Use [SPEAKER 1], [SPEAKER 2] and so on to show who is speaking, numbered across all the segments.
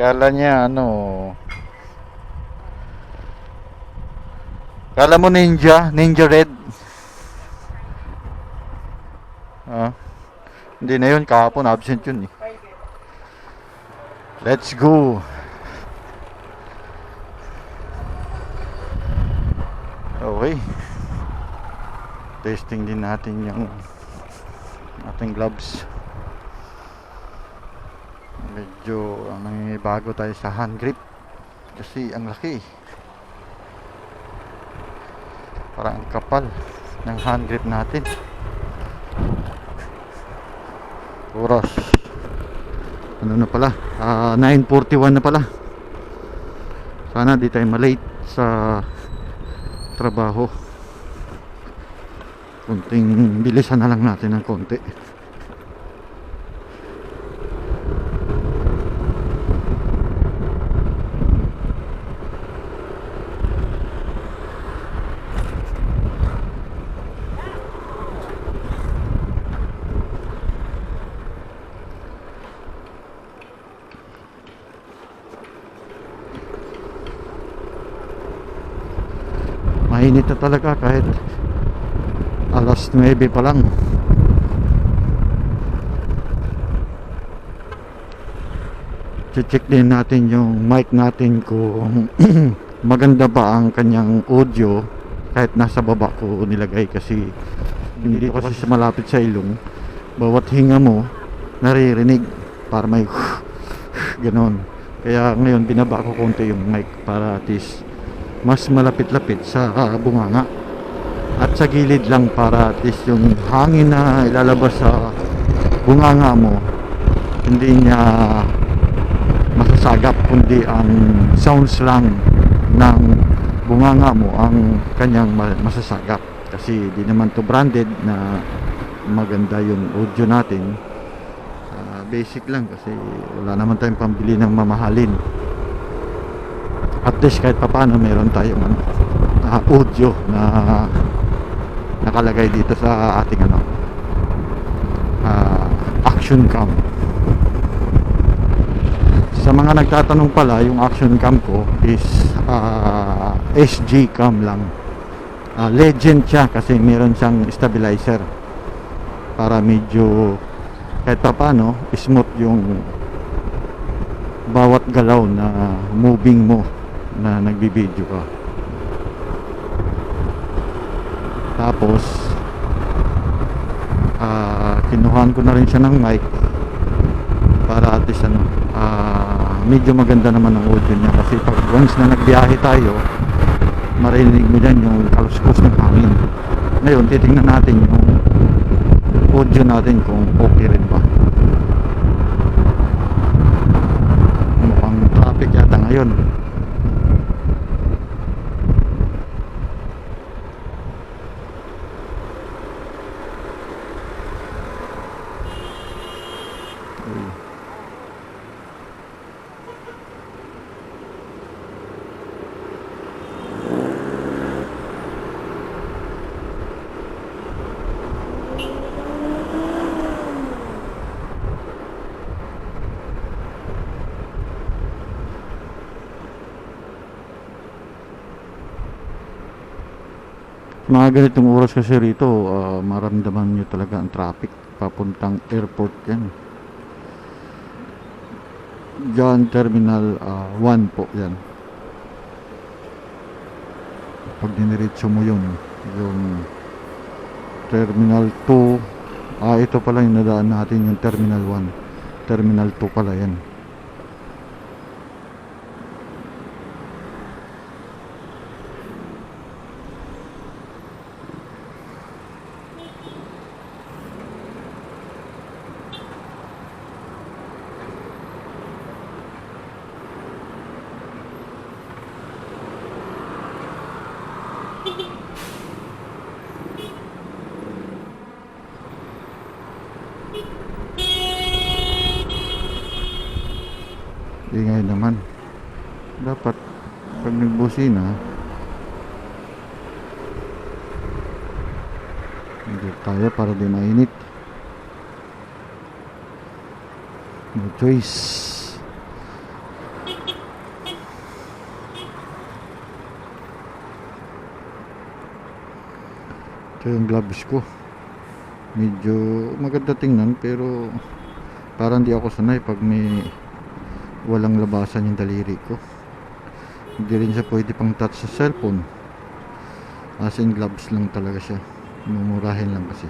[SPEAKER 1] Kala niya ano Kala mo ninja, ninja red. Ah. Hindi na yun, kahapon absent yun eh. Let's go. Okay. Testing din natin yung ating gloves. Medyo uh, nangibago tayo sa hand grip kasi ang laki. Parang ang kapal ng hand grip natin. Oras. Ano na pala? Ah, 9.41 na pala. Sana di tayo malate sa trabaho. Kunting bilisan na lang natin ng konti. Mainit na talaga kahit alas 9 pa lang. Check din natin yung mic natin kung maganda ba ang kanyang audio kahit nasa baba ko nilagay kasi hindi ko kasi sa malapit sa ilong bawat hinga mo naririnig para may ganon kaya ngayon binaba ko konti yung mic para at least mas malapit-lapit sa ah, bunganga. At sa gilid lang para at least yung hangin na ilalabas sa bunganga mo hindi niya masasagap kundi ang sounds lang ng bunganga mo ang kanyang ma- masasagap. Kasi di naman to branded na maganda yung audio natin. Ah, basic lang kasi wala naman tayong pambili ng mamahalin at least kahit papano meron tayong ano, ah, audio na nakalagay dito sa ating ano ah, action cam. Sa mga nagtatanong pala yung action cam ko is ah, SG cam lang. Ah, legend siya kasi meron siyang stabilizer para medyo kahit papano smooth yung bawat galaw na moving mo na nagbibideo ka. Tapos ah kinuhaan ko na rin siya ng mic para at least ano ah medyo maganda naman ang audio niya kasi pag once na nagbiyahe tayo marinig mo dyan yung kaluskos ng hangin. Ngayon titingnan natin yung audio natin kung okay rin ba. Mukhang traffic yata ngayon Uy. Mga ganitong oras kasi rito ah, maramdaman nyo talaga ang traffic papuntang airport yan. John Terminal 1 po yan. Pag diniretso mo yun yung Terminal 2 ah ito pala yung nadaan natin yung Terminal 1 Terminal 2 pala yan maingay naman. Dapat pag nagbusina hindi kaya para di mainit. No choice. Ito yung gloves ko. Medyo maganda tingnan pero parang di ako sanay pag may walang labasan yung daliri ko. Hindi rin siya pwede pang touch sa cellphone. As in gloves lang talaga siya. Mumurahin lang kasi.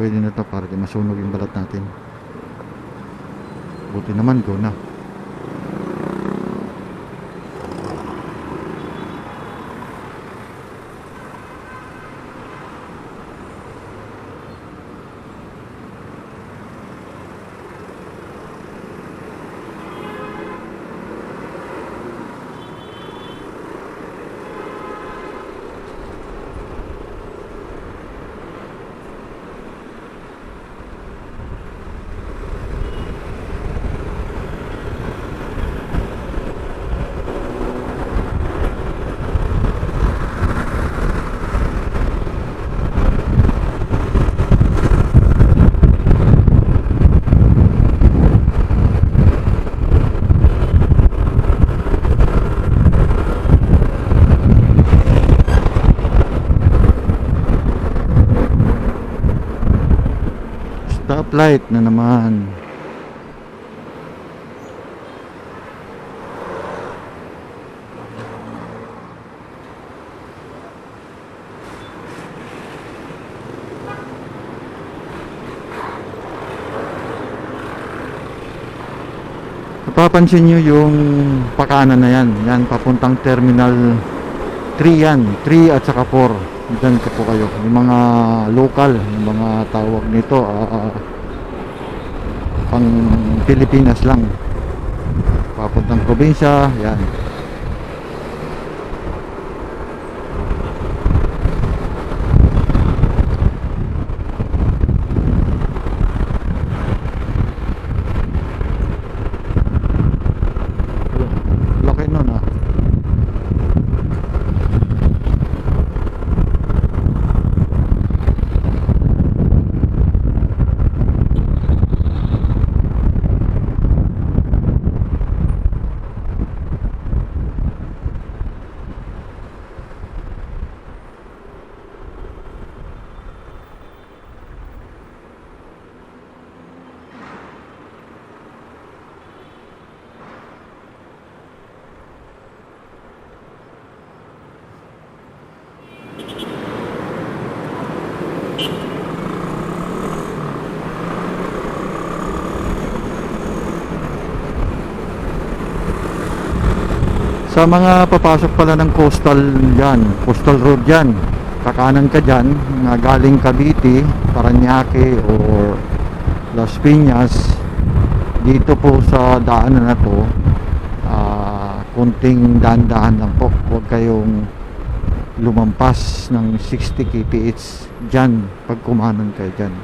[SPEAKER 1] Pwede na to para di masunog yung balat natin. Buti naman go na. Stoplight na naman. Napapansin nyo yung pakanan na yan. Yan, papuntang terminal 3 yan. 3 at saka 4. Diyan ka po kayo. Yung mga local, yung mga tawag nito, ah, ah, pang Pilipinas lang. Papuntang probinsya, yan. Laki nun ah. Sa mga papasok pala ng coastal yan, coastal road yan. Kakanan ka dyan, na galing Cavite, Paranaque, or Las Piñas. Dito po sa daanan na to, ah, kunting dahan-dahan lang po. Huwag kayong lumampas ng 60 kph dyan pag kumanan kayo dyan.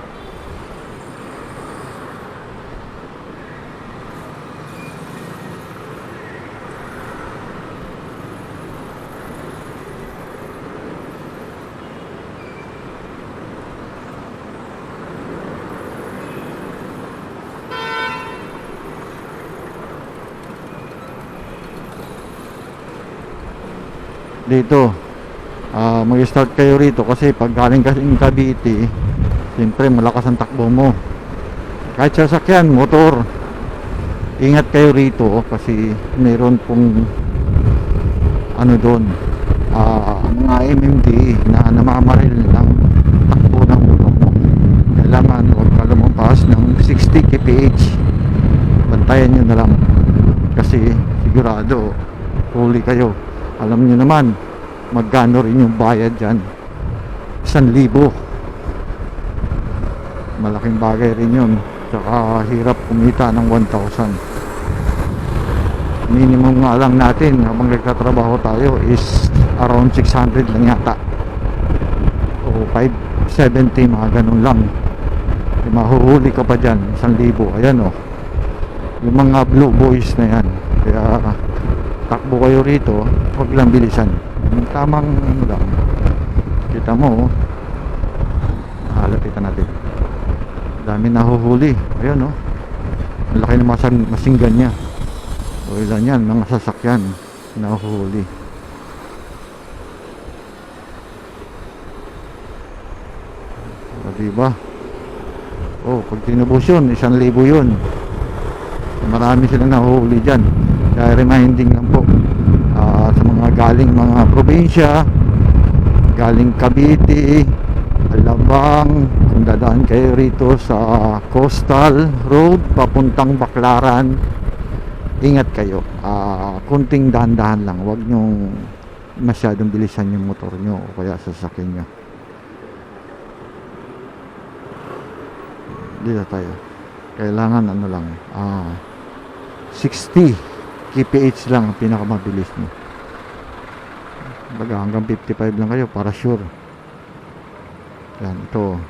[SPEAKER 1] Dito. Ah mag-start kayo rito kasi pag galing kasing Cavite siyempre malakas ang takbo mo. Kahit sasakyan, motor. Ingat kayo rito kasi mayroon pong ano doon ah mga MMD na namamaril ng takbo ng motor mo. Kailangan huwag ka lumampas ng 60 kph. Bantayan nyo na lang kasi sigurado huli kayo alam nyo naman magkano rin yung bayad dyan. 1,000 malaking bagay rin yun. Tsaka hirap kumita ng 1,000 minimum nga lang natin habang nagtatrabaho tayo is around 600 lang yata. O 570 mga ganun lang. Yung mahuhuli ka pa dyan 1,000 ayan o yung mga blue boys na yan. Kaya takbo kayo rito huwag lang bilisan tamang ano lang kita mo oh. halapitan natin dami nahuhuli ayun oh ang laki ng masang, masinggan niya o ilan yan mga sasakyan nahuhuli O, diba? Oh, pag tinubos yun, isang libo yun. Marami silang nahuhuli dyan. Kaya reminding lang po ah, sa mga galing mga probinsya, galing Cavite, Alabang, kung dadaan kayo rito sa Coastal Road, papuntang Baclaran, ingat kayo. Ah, kunting dahan-dahan lang. Huwag nyong masyadong bilisan yung motor nyo o kaya sasakyan nyo. Dito tayo. Kailangan ano lang, ah, 60 kph lang ang pinakamabilis nyo. Baga hanggang 55 lang kayo para sure. Yan, ito.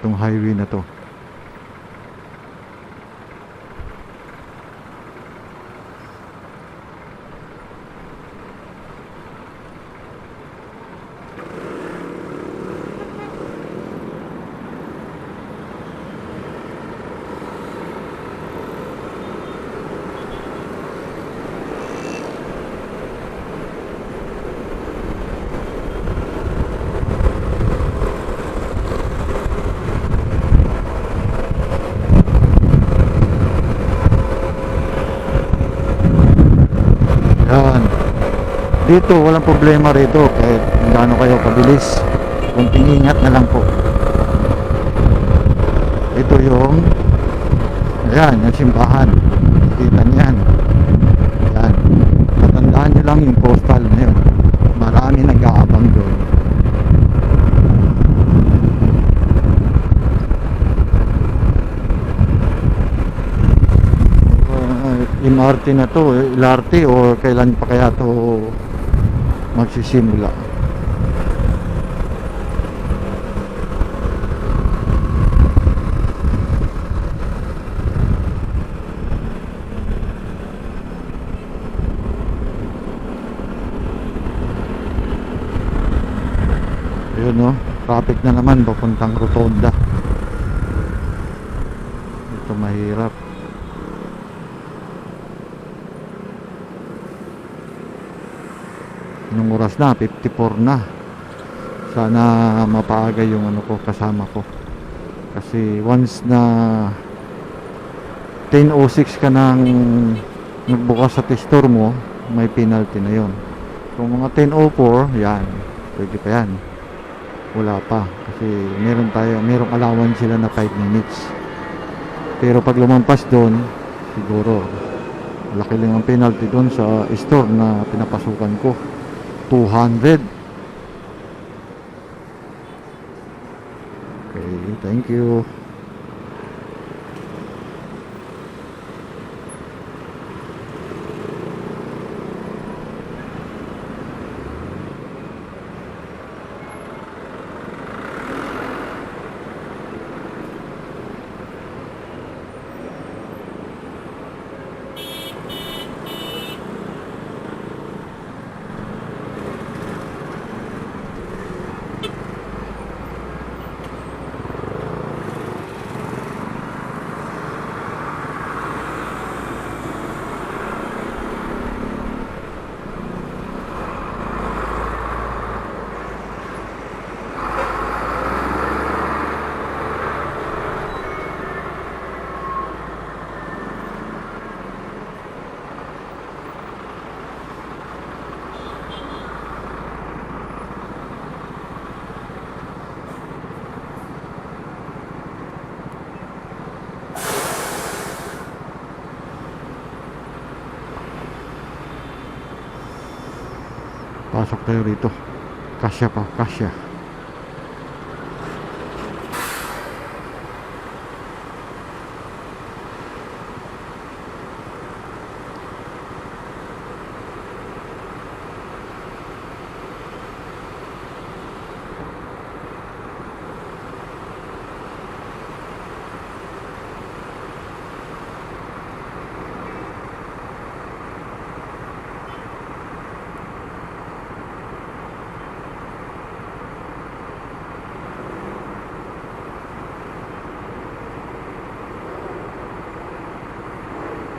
[SPEAKER 1] Itong highway na to. Yan. Dito, walang problema rito kahit gaano kayo kabilis. Kunting ingat na lang po. Ito yung Ayan, yung simbahan. Kita niyan. Yan. Tatandaan nyo lang yung postal na yun. Marami nag-aabang doon. MRT na to, eh, LRT o kailan pa kaya to magsisimula. Yun no, traffic na naman papuntang Rotonda. Ito mahirap. Anong oras na? 54 na. Sana mapaaga yung ano ko kasama ko. Kasi once na 10.06 ka nang nagbukas sa testor mo, may penalty na yon. Kung mga 10.04, yan. Pwede pa yan. Wala pa. Kasi meron tayo, merong allowance sila na 5 minutes. Pero pag lumampas doon, siguro, laki lang ang penalty doon sa store na pinapasukan ko. 200. Okay, thank you. Pasok tayo rito. Kasya pa, kasya.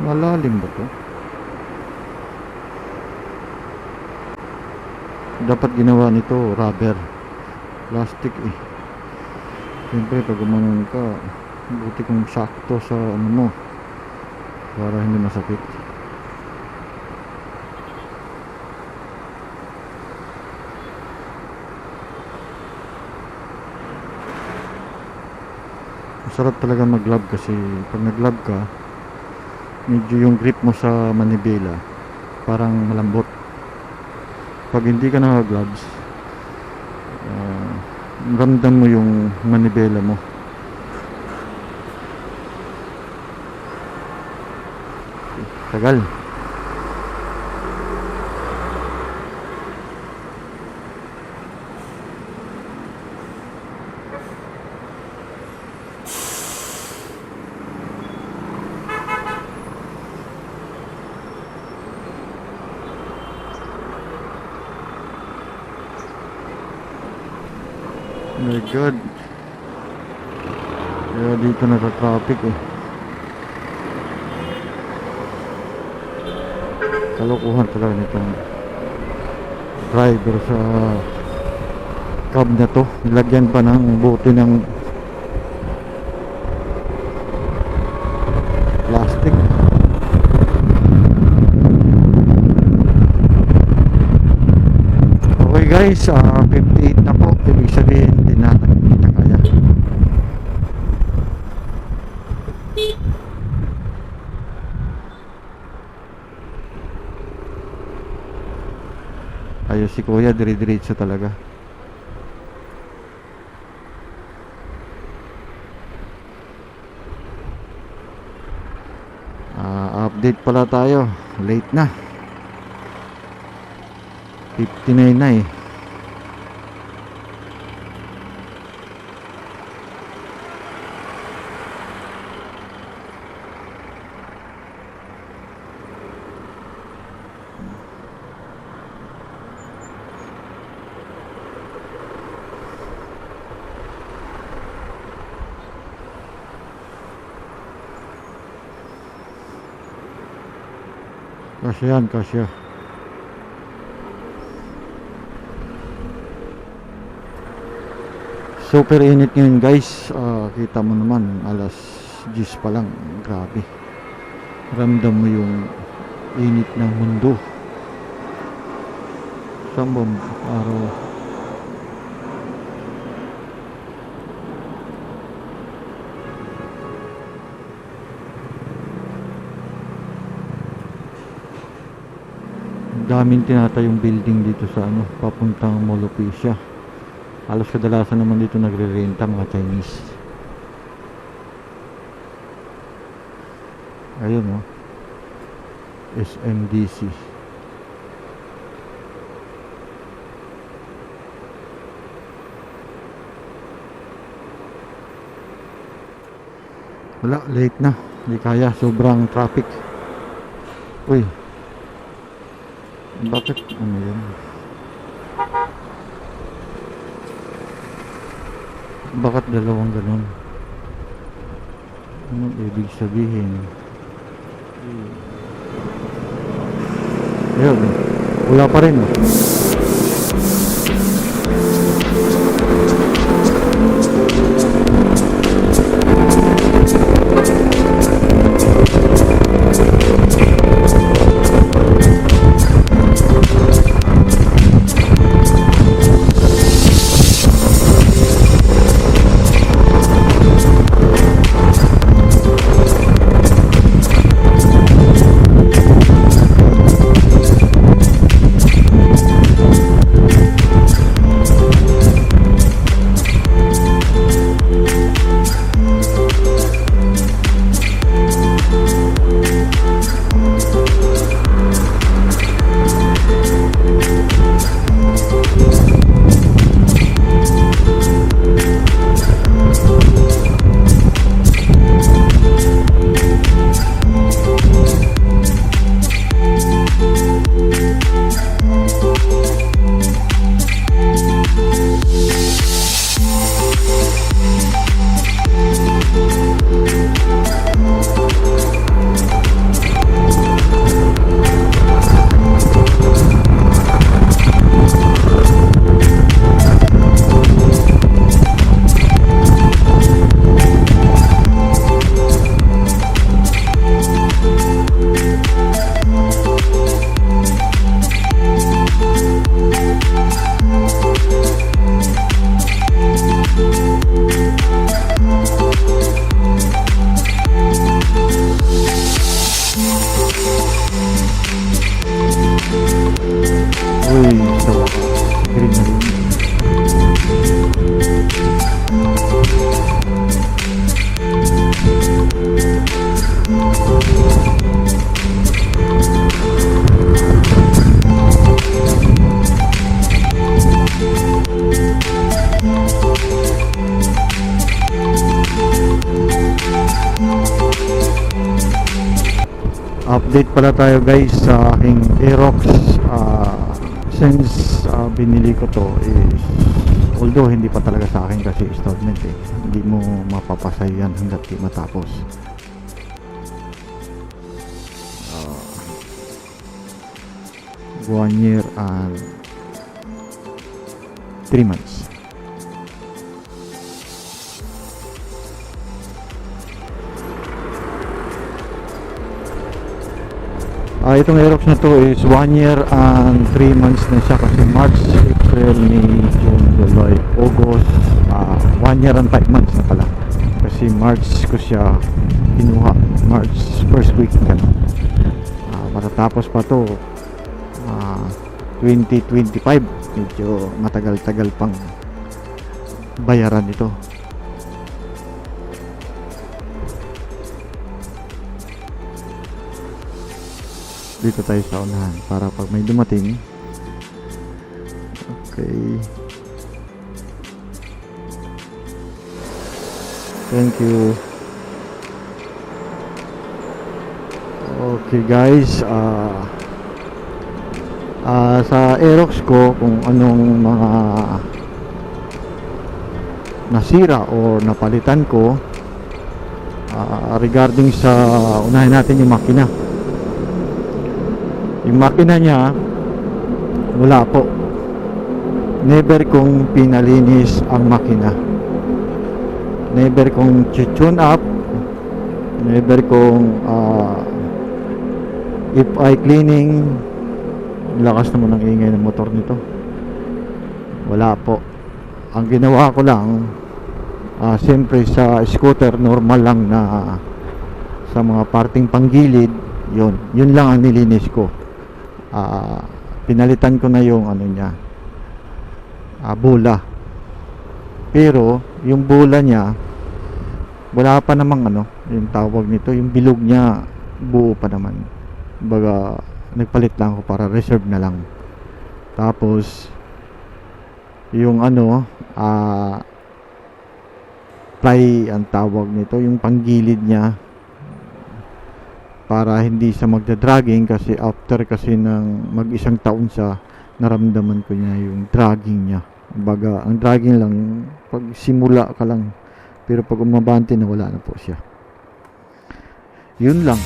[SPEAKER 1] Malalim ba to? Dapat ginawa nito rubber. plastic eh siyempre pag umanon ka buti kong sakto sa ano mo para hindi masakit masarap talaga mag glove kasi pag nag glove ka medyo yung grip mo sa manibela parang malambot. Pag hindi ka naka gloves uh, ramdam mo yung manibela mo. Tagal god kaya dito naka-traffic eh. Kalokohan talaga nitong driver sa cab na to. Nilagyan pa ng buti ng plastic okay guys ah 58 na po. Ibig sabihin hindi na hindi na kaya. Ayos si kuya dire-diretso talaga. Ah, update pala tayo. Late na. 59 na eh Kasya yan, kasya. Super init ngayon guys. Ah, kita mo naman, alas 10 pa lang. Grabe. Ramdam mo yung init ng mundo. Ang araw? Daming tinatayong building dito sa ano, papuntang Molopecia. Halos kadalasan naman dito nagre-renta mga Chinese. Ayun oh. SMDC. Wala, late na. Hindi kaya, sobrang traffic. Uy, bakit ano yun? Bakit dalawang ganun? Ano ibig sabihin? Ayun, wala pa rin. Update pala tayo guys sa aking Aerox. Ah, since ah, binili ko to is although hindi pa talaga sa akin kasi installment eh. Hindi mo mapapasay yan hanggat di matapos. Ah, one year and three months Ah, itong Aerox na to is 1 year and 3 months na siya kasi March, April, May, June, July, August, ah 1 year and 5 months na pala. Kasi March ko siya kinuha, March first week ka Ah, matatapos pa to ah 2025. Medyo matagal-tagal pang bayaran ito. Dito tayo sa unahan para pag may dumating. Okay. Thank you. Okay guys. Ah ah, sa Aerox ko kung anong mga nasira o napalitan ko ah, regarding sa unahin natin yung makina yung makina niya wala po. Never kong pinalinis ang makina. Never kong tune up. Never kong ah, if I cleaning lakas naman ng ingay ng motor nito. Wala po. Ang ginawa ko lang ah, siyempre sa scooter normal lang na sa mga parting panggilid yun. Yun lang ang nilinis ko ah, pinalitan ko na yung ano niya ah, bula. Pero yung bula niya wala pa namang ano yung tawag nito yung bilog niya buo pa naman. Baga nagpalit lang ako para reserve na lang. Tapos yung ano ah ply ang tawag nito yung panggilid niya para hindi siya magda-dragging kasi after kasi ng mag-isang taon siya naramdaman ko niya yung dragging niya. Baga ang dragging lang pag simula ka lang pero pag umabante na wala na po siya. Yun lang